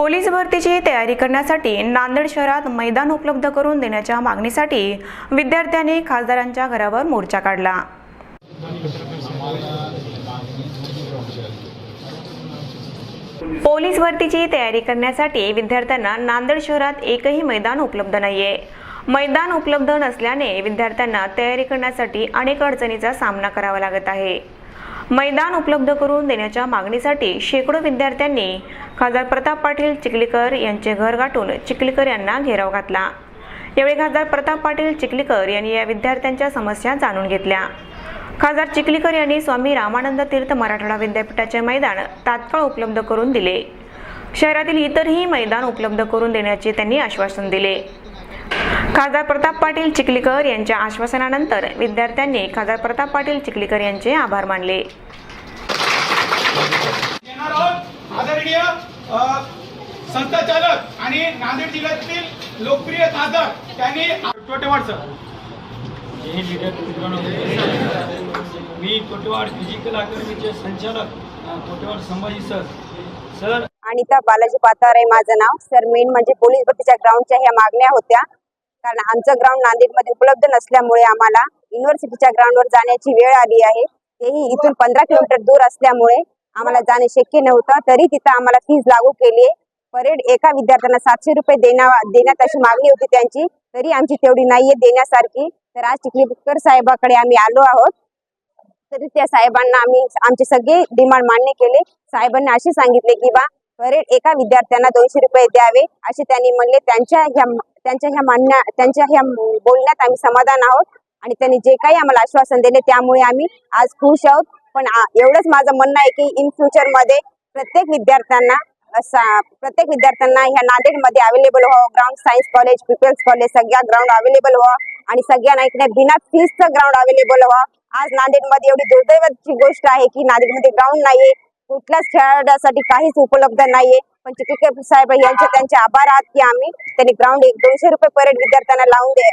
Police भरतीची तयारी करण्यासाठी नांदेड शहरात मैदान उपलब्ध करून देण्याच्या मागणीसाठी विद्यार्थ्यांनी खासदारांच्या घरावर मोर्चा काढला. पोलीस भरतीची तयारी करण्यासाठी विद्यार्थ्यांना नांदेड शहरात एकही मैदान उपलब्ध नाहीये. मैदान उपलब्ध नसल्याने विद्यार्थ्यांना तयारी करण्यासाठी अनेक अडचणीचा सामना करावा लागत आहे. मैदान उपलब्ध करून देण्याच्या मागणीसाठी शेकडो विद्यार्थ्यांनी खासदार प्रताप पाटील चिखलीकर यांचे घर गाठून चिखलीकर यांना घेराव घातला. यावेळी खासदार प्रताप पाटील चिखलीकर यांनी या विद्यार्थ्यांच्या समस्या जाणून घेतल्या. खासदार चिखलीकर यांनी स्वामी रामानंद तीर्थ मराठवाडा विद्यापीठाचे मैदान तात्काळ उपलब्ध करून दिले. शहरातील इतरही मैदान उपलब्ध करून देण्याचे त्यांनी आश्वासन दिले. खासदार प्रताप पाटील चिखलीकर यांच्या आश्वासनानंतर विद्यार्थ्यांनी खासदार प्रताप पाटील चिखलीकर यांचे आभार मानले. आदरणीय संस्था चालक आणि नांदेड जिल्ह्यातील लोकप्रिय खासदार त्यांनी टोटेवाड सर. मी कोटेवाड फिजिकल अकॅडमीचे संचालक अ, कोटेवाड संभाजी सर. सर अनिता बालाजी पातार आहे माझं नाव. सर मेन म्हणजे पोलीस भरतीच्या ग्राउंडच्या ह्या मागण्या होत्या. कारण आमचं ग्राउंड नांदेडमध्ये उपलब्ध नसल्यामुळे आम्हाला युनिव्हर्सिटीच्या ग्राउंडवर जाण्याची वेळ आली आहे. तेही इथून पंधरा किलोमीटर दूर असल्यामुळे आम्हाला जाणे शक्य नव्हतं. तरी तिथं आम्हाला फीज लागू केली आहे. परेड एका विद्यार्थ्यांना सातशे रुपये देण्या देण्यात अशी मागणी होती त्यांची. तरी आमची तेवढी नाहीये देण्यासारखी. तर आज चिखलीकर साहेबाकडे आम्ही आलो आहोत. तरी त्या साहेबांना आम्ही आमचे सगळे डिमांड मान्य केले. साहेबांनी असे सांगितले की बा परेड एका विद्यार्थ्यांना दोनशे रुपये द्यावे असे त्यांनी म्हणले. त्यांच्या ह्या त्यांच्या ह्या मान्य त्यांच्या ह्या बोलण्यात आम्ही समाधान आहोत आणि त्यांनी जे काही आम्हाला आश्वासन दिले त्यामुळे आम्ही आज खुश आहोत. पण एवढंच माझं म्हणणं आहे की इन फ्युचरमध्ये प्रत्येक विद्यार्थ्यांना असा- प्रत्येक विद्यार्थ्यांना ह्या नांदेडमध्ये अवेलेबल व्हावं. Ground science college people's college सगळ्या ग्राउंड अवेलेबल व्हावं आणि सगळ्यांना इकडे बिना फीसचं ग्राउंड अवेलेबल व्हावं. आज नांदेडमध्ये एवढी दुर्दैवाची गोष्ट आहे की नांदेडमध्ये ग्राउंड नाहीये. कुठल्याच खेळाडूसाठी काहीच उपलब्ध नाहीये. पण चिकित्सक साहेब यांचे त्यांचे आभार आहात की आम्ही त्यांनी ग्राउंड एक दोनशे रुपये परेड विद्यार्थ्यांना लावून दे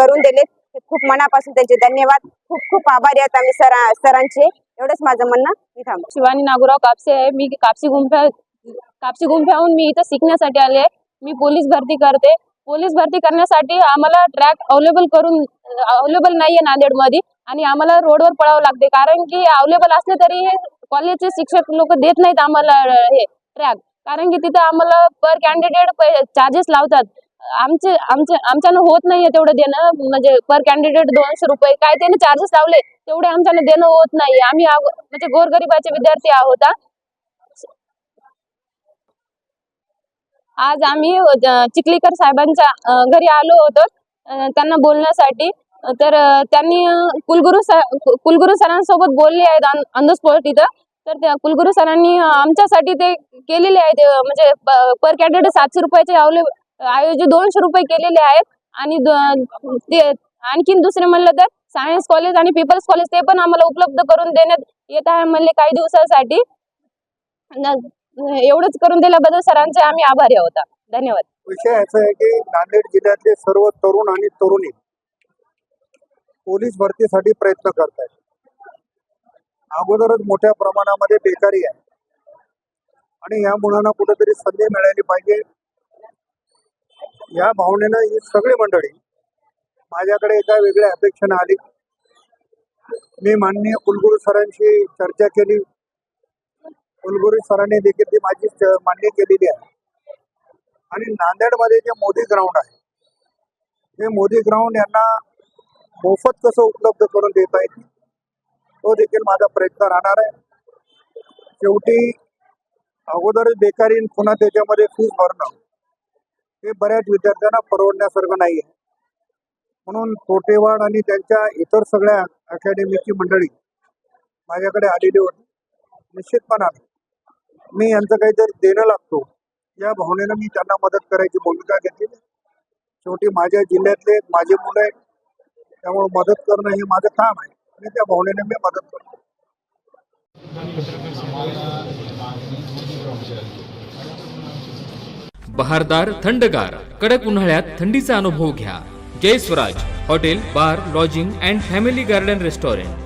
करून दिले. हे खूप मनापासून त्यांचे धन्यवाद. खूप खूप आभारी आहेत आम्ही सर सरांचे. एवढंच माझं म्हणणं. मी थांबतो. शिवानी नागुराव कापसे आहे. मी कापसी गुंफ्या कापसी गुंफ्याहून मी इथं शिकण्यासाठी आले आहे. मी पोलीस भरती करते. पोलीस भरती करण्यासाठी आम्हाला ट्रॅक अवेलेबल करून अवेलेबल नाहीये नांदेडमध्ये आणि आम्हाला रोडवर पळावं लागते. कारण की अवेलेबल असले तरी हे कॉलेजचे शिक्षक लोक देत नाहीत आम्हाला हे ट्रॅक कारण की तिथं आम्हाला पर कॅन्डिडेट चार्जेस लावतात. आमचे आमचे आमच्यानं होत नाहीये तेवढं देणं. म्हणजे पर कॅन्डिडेट दोनशे रुपये काय त्याने चार्जेस लावले तेवढे आमच्यानं देणं होत नाही आम्ही म्हणजे गोरगरिबाचे विद्यार्थी आहोत आज आम्ही चिखलीकर साहेबांच्या घरी आलो होतो त्यांना बोलण्यासाठी. तर त्यांनी कुलगुरू सर कुलगुरू सरांसोबत बोलले आहेत ऑन द स्पॉट इथं. तर त्या कुलगुरू सरांनी आमच्यासाठी ते केलेले आहेत म्हणजे पर कॅन्डिडेट सातशे रुपयाचे आवले ऐवजी दोनशे रुपये केलेले आहेत. आणि ते आणखीन दुसरे म्हणलं तर सायन्स कॉलेज आणि पीपल्स कॉलेज ते पण आम्हाला उपलब्ध करून देण्यात येत आहे म्हणले काही दिवसासाठी. एवढंच करून दिल्याबद्दल सरांचे आम्ही आभारी आहोत. धन्यवाद. विषय असा आहे की नांदेड जिल्ह्यातले सर्व तरुण आणि तरुणी पोलीस भरतीसाठी प्रयत्न करत आहेत अगोदरच मोठ्या प्रमाणामध्ये बेकारी आहे. आणि या मुलांना कुठेतरी संधी मिळाली पाहिजे. या भावनेनं ही सगळी मंडळी माझ्याकडे एका वेगळ्या अपेक्षेनं आली. मी माननीय कुलगुरू सरांशी चर्चा केली. कुलगुरू सरांनी देखील ती माझी मान्य केलेली आहे. आणि नांदेडमध्ये जे मोदी ग्राउंड आहे हे मोदी ग्राउंड यांना मोफत कसं उपलब्ध करून देता येईल तो देखील माझा प्रयत्न राहणार आहे. शेवटी अगोदर बेकारी पुन्हा त्याच्यामध्ये फीस भरणं हे बऱ्याच विद्यार्थ्यांना परवडण्यासारखं नाही आहे म्हणून तोटेवाड आणि त्यांच्या इतर सगळ्या अकॅडमीची मंडळी माझ्याकडे आलेली होती. निश्चितपणाने मी यांचं काहीतरी देणं लागतो. या भावनेनं मी त्यांना मदत करायची भूमिका घेतली शेवटी माझ्या जिल्ह्यातले माझे मुलं आहेत त्यामुळे मदत करणं हे माझं काम आहे. आणि त्या भावनेने मी मदत करतो बहारदार थंडगार कडक उन्हाळ्यात थंडीचा अनुभव घ्या. Jai Swaraj hotel bar lodging and family garden restaurant.